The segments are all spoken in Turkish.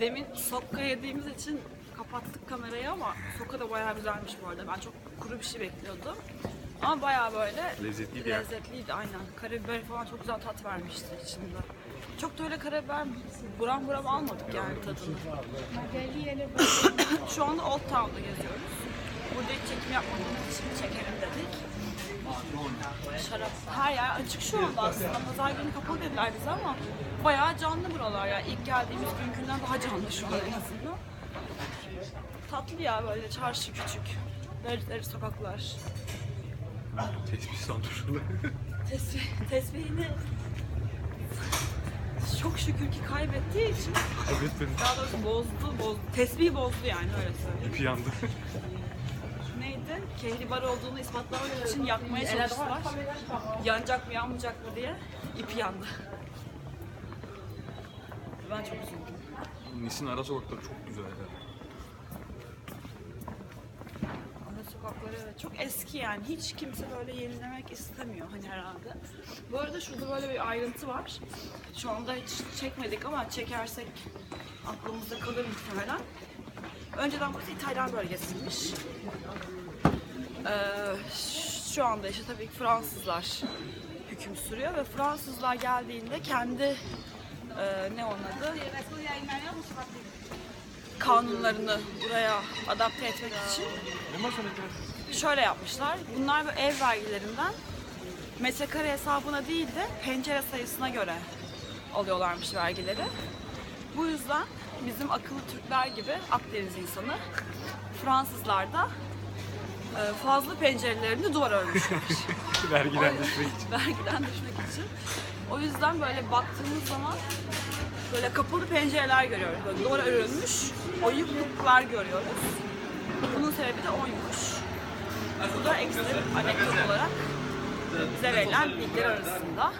Demin sokka yediğimiz için kapattık kamerayı ama sokka da bayağı güzelmiş bu arada. Ben çok kuru bir şey bekliyordum. Ama bayağı böyle Lezzetliydi lezzetliydi aynen. Karabiber falan çok güzel tat vermişti içinde. Çok da öyle karabiber buram buram almadık yani tadını. Şu anda Old Town'da geziyoruz. Burada hiç çekim yapmadığımız için çekelim dedik. Şarap her yer açık şu anda aslında. Pazar günü kapalı dediler bize ama bayağı canlı buralar ya. İlk geldiğimiz günkünden daha canlı şu an en azından. Tatlı ya böyle çarşı küçük. Deri deri sokaklar. Tespih santrşunu. Tesbih, tesbihini çok şükür ki kaybettiği için Kaybetmedim. daha doğrusu bozdu, bozdu. Tesbihi bozdu yani öyle söyleyeyim. İpi yandı. Kehribar olduğunu ispatlamak için yakmaya çalıştılar. Yanacak mı yanmayacak mı diye ipi yandı. Ben çok üzüldüm. Nisin ara sokakları çok güzel ya. Ana sokakları evet, çok eski yani. Hiç kimse böyle yenilemek istemiyor hani herhalde. Bu arada şurada böyle bir ayrıntı var. Şu anda hiç çekmedik ama çekersek aklımızda kalır muhtemelen. Önceden burası İtalyan bölgesiymiş. Ee, şu anda işte tabii Fransızlar hüküm sürüyor ve Fransızlar geldiğinde kendi e, ne onun kanunlarını buraya adapte etmek için şöyle yapmışlar. Bunlar bu ev vergilerinden metrekare hesabına değil de pencere sayısına göre alıyorlarmış vergileri. Bu yüzden bizim akıllı Türkler gibi Akdeniz insanı Fransızlar da e, fazla pencerelerini duvara örmüşler. Vergiden düşmek için. Vergiden düşmek için. O yüzden böyle baktığımız zaman böyle kapalı pencereler görüyoruz. Böyle duvara örülmüş oyukluklar görüyoruz. Bunun sebebi de oymuş. Bu da ekstra anekdot olarak bize verilen bilgiler arasında.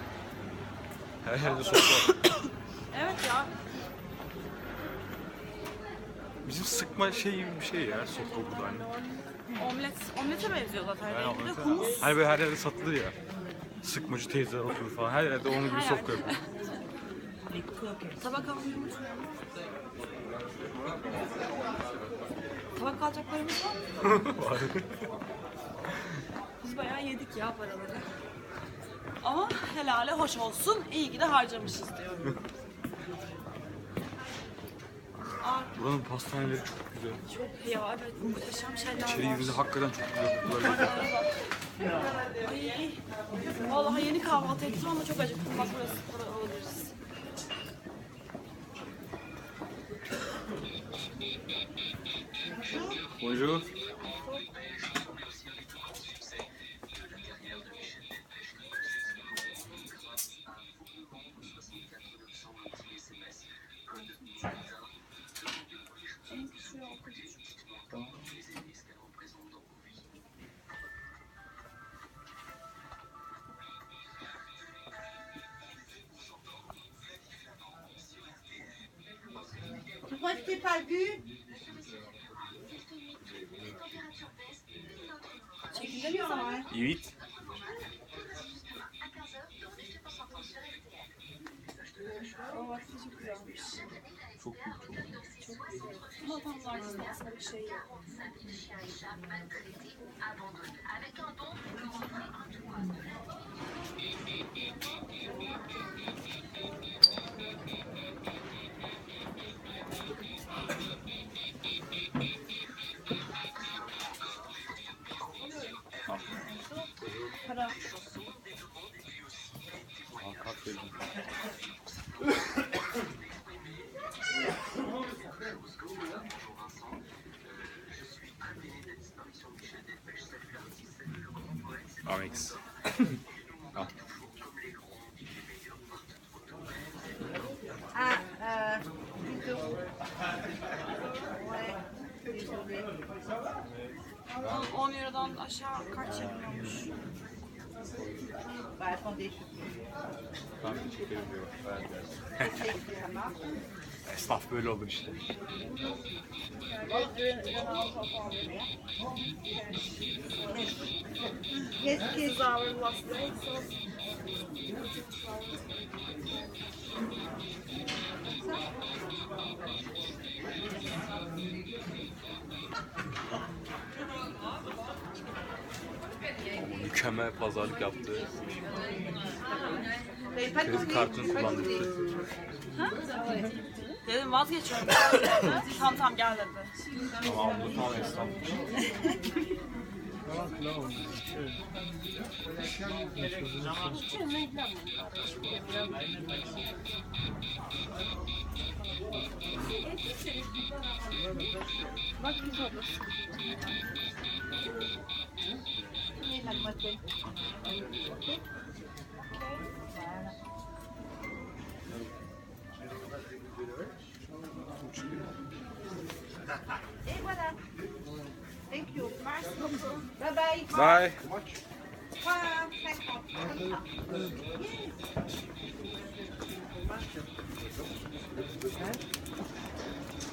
Her yerde sokak. Evet ya Bizim sıkma şey gibi bir şey ya sokak burada hani. omlet, omlete benziyor zaten. Yani Rengi de humus. Hani böyle her yerde satılır ya. Sıkmacı teyzeler oturur falan. Her yerde onun gibi yerde. yapıyor. Tabak unutmayalım. Tabak alacaklarımız var mı? Biz bayağı yedik ya paraları. Ama helale hoş olsun, iyi ki de harcamışız diyorum. Buranın pastaneleri çok güzel. çok ya evet muhteşem şeyler İçeri girdiğinde hakikaten çok güzel kokular. Ay, vallahi yeni kahvaltı ettim ama çok acıktım. Bak burası para alabiliriz. Bonjour. T'ai pas vu. Çekildi mi zaman? Evet. O vakti çok güzelmiş. Çok büyük Aa, kart verdim. Amex. Al. Ah, euh, 10 euros. Ouais, désolé. 10 Euro'dan aşağı kaç çekmiyormuş? Vai esconder Esnaf böyle olur işte. Yes, please, our last mükemmel pazarlık yaptı. Kredi kartını pas de kullandı. monnaie. Dedim vazgeçiyorum. tamam tamam gel dedi. Ama abla falan esnaf. Bye-bye. Bye. Bye.